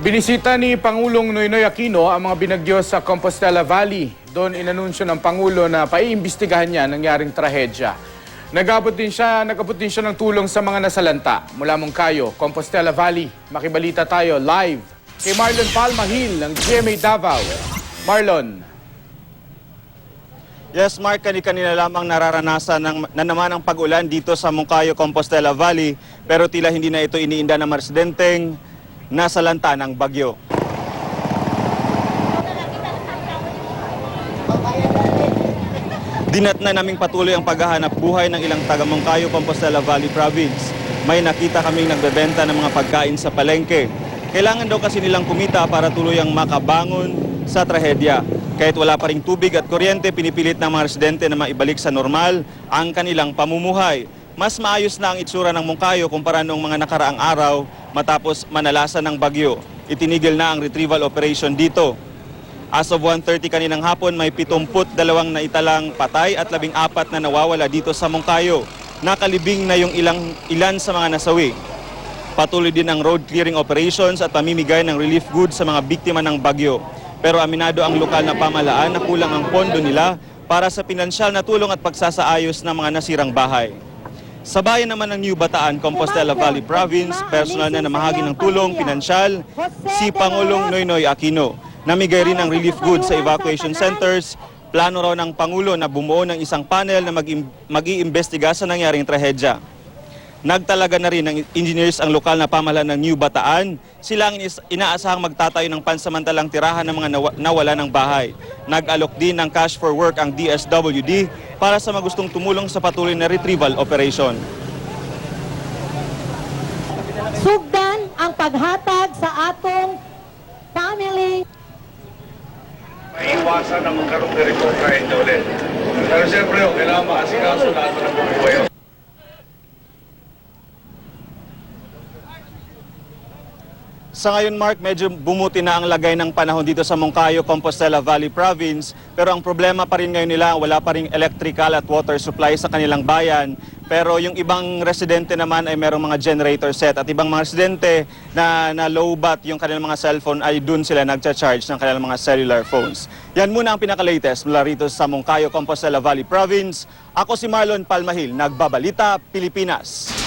Binisita ni Pangulong Noynoy Aquino ang mga binagyo sa Compostela Valley. Doon inanunsyo ng Pangulo na paiimbestigahan niya ang nangyaring trahedya. Nagabot din siya, nagabot din siya ng tulong sa mga nasalanta. Mula Moncayo, Compostela Valley, makibalita tayo live kay Marlon Palmahil ng GMA Davao. Marlon. Yes, Mark, kani-kanina lamang nararanasan ng, na naman ang pag-ulan dito sa Moncayo, Compostela Valley, pero tila hindi na ito iniinda ng mga residenteng nasa lanta ng bagyo. Dinat na naming patuloy ang paghahanap buhay ng ilang taga Moncayo, Compostela Valley Province. May nakita kaming nagbebenta ng mga pagkain sa palengke. Kailangan daw kasi nilang kumita para tuluyang makabangon sa trahedya. Kahit wala pa ring tubig at kuryente, pinipilit ng mga residente na maibalik sa normal ang kanilang pamumuhay. Mas maayos na ang itsura ng Moncayo kumpara noong mga nakaraang araw matapos manalasan ng bagyo. Itinigil na ang retrieval operation dito. As of 1.30 kaninang hapon, may 72 na italang patay at 14 na nawawala dito sa Moncayo. Nakalibing na yung ilang, ilan sa mga nasawi. Patuloy din ang road clearing operations at pamimigay ng relief goods sa mga biktima ng bagyo. Pero aminado ang lokal na pamalaan na kulang ang pondo nila para sa pinansyal na tulong at pagsasaayos ng mga nasirang bahay. Sa bayan naman ng New Bataan, Compostela Valley Province, personal na namahagi ng tulong pinansyal si Pangulong Noynoy Aquino. Namigay rin ng relief goods sa evacuation centers. Plano raw ng Pangulo na bumuo ng isang panel na mag- mag-iimbestiga sa nangyaring trahedya. Nagtalaga na rin ng engineers ang lokal na pamahalaan ng New Bataan. Sila ang inaasahang magtatayo ng pansamantalang tirahan ng mga nawa- nawala ng bahay. Nag-alok din ng cash for work ang DSWD para sa magustong tumulong sa patuloy na retrieval operation. sugdan ang paghatag sa atong family maiwasan na magkaroon ng report kahit na ulit. Pero siyempre, oh, kailangan makasikaso lahat ng bubuhay. Sa ngayon, Mark, medyo bumuti na ang lagay ng panahon dito sa Moncayo, Compostela Valley Province. Pero ang problema pa rin ngayon nila, wala pa rin electrical at water supply sa kanilang bayan. Pero yung ibang residente naman ay merong mga generator set at ibang mga residente na, na low bat yung kanilang mga cellphone ay dun sila nagcha-charge ng kanilang mga cellular phones. Yan muna ang pinaka-latest mula rito sa Moncayo, Compostela Valley Province. Ako si Marlon Palmahil, nagbabalita, Pilipinas.